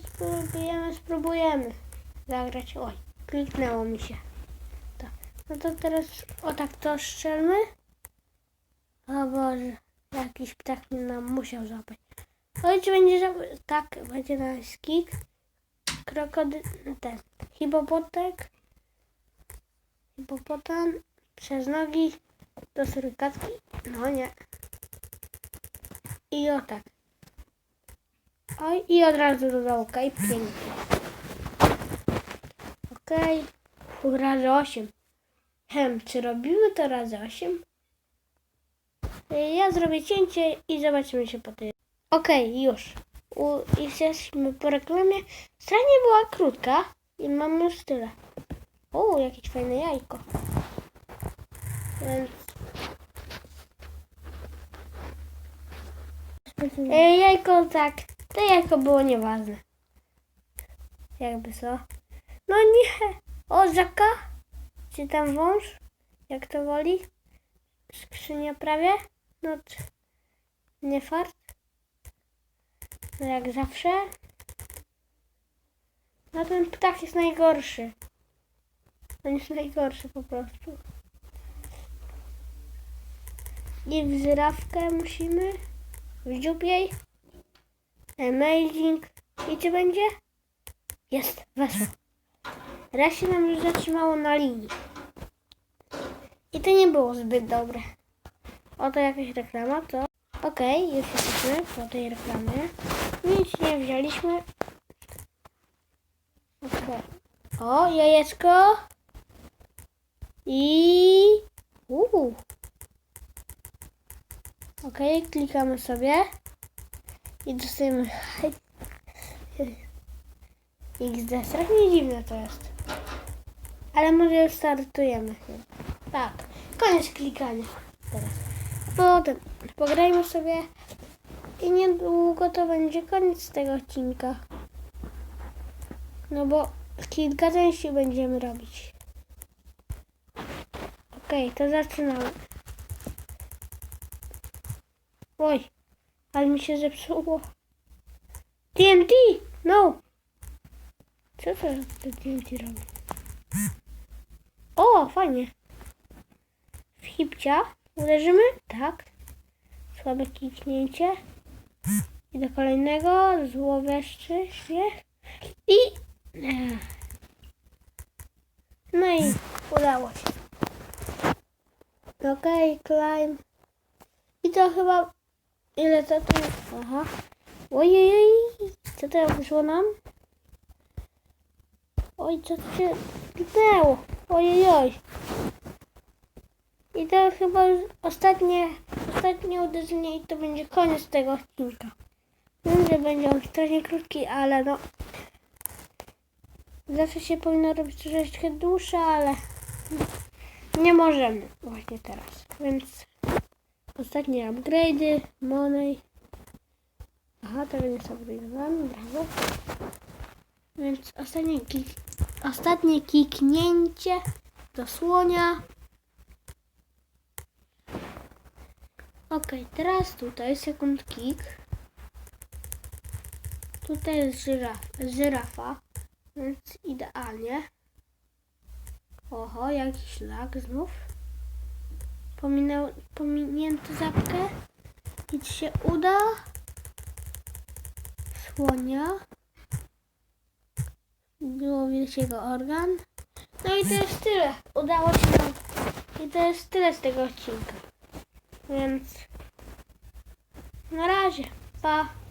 Spróbujemy, spróbujemy zagrać. Oj, kliknęło mi się. To. No to teraz o tak to strzelmy. O Boże, jakiś ptak nam musiał złapać. Oj, czy będzie złapać? Tak, będzie na skik. Krokody... ten, hipopotek. Hipopotam przez nogi do surykatki. No nie. I o tak. Oj, i od razu do dołka i pięknie. Okej. Okay. Razy 8. Hem, czy robimy to razy 8? Ja zrobię cięcie i zobaczymy się po tym. Okej, już. U, jesteśmy po reklamie. Strona była krótka i mamy już tyle. O, jakieś fajne jajko. Więc... E, jajko tak. To jajko było nieważne. Jakby co. No nie. O, żaka. Czy tam wąż? Jak to woli? Skrzynia prawie? No, nie fart. No jak zawsze. No ten ptak jest najgorszy. On jest najgorszy po prostu. I w żyrawkę musimy. W dziób jej. Amazing. I czy będzie? Jest, weszło. Raz się nam już zatrzymało na linii. I to nie było zbyt dobre. Oto jakaś reklama, to... Okej, już jesteśmy po tej reklamie. Nic nie wzięliśmy. Okej. O, jajeczko. I... Uuu. Okej, klikamy sobie. I dostajemy... XD, strasznie dziwne to jest. Ale może już startujemy chyba. Tak, koniec klikania teraz. Potem pograjmy sobie i niedługo to będzie koniec tego odcinka. No bo kilka części będziemy robić. Okej, to zaczynamy. Oj, ale mi się zepsuło. TNT! No! Co to to TNT robi? O, fajnie. W hipcia uderzymy? Tak. Słabe kliknięcie. I do kolejnego. Złoweszczy śmiech. I... No i udało się. Okej, climb. I to chyba... Ile to tu... Aha. Ojej, co to wyszło nam? Oj, co tu się kliknęło? Ojej, oj. I to chyba ostatnie, ostatnie uderzenie i to będzie koniec tego odcinka. Wiem, że będzie on strasznie krótki, ale no... Zawsze się powinno robić troszeczkę dłuższe, ale nie możemy właśnie teraz. Więc ostatnie upgrade'y, money. Aha, tego nie upgrade'owałem, brawo. Więc ostatnie, kik, ostatnie kiknięcie do słonia. Ok, teraz tutaj sekund kick. Tutaj jest żyraf, żyrafa, więc idealnie. Oho, jakiś lag znów. Pominął, pominięto zapkę. I czy się uda? Słonia. Było widać jego organ. No i to jest tyle. Udało się nam. I to jest tyle z tego odcinka. Więc na razie. Pa.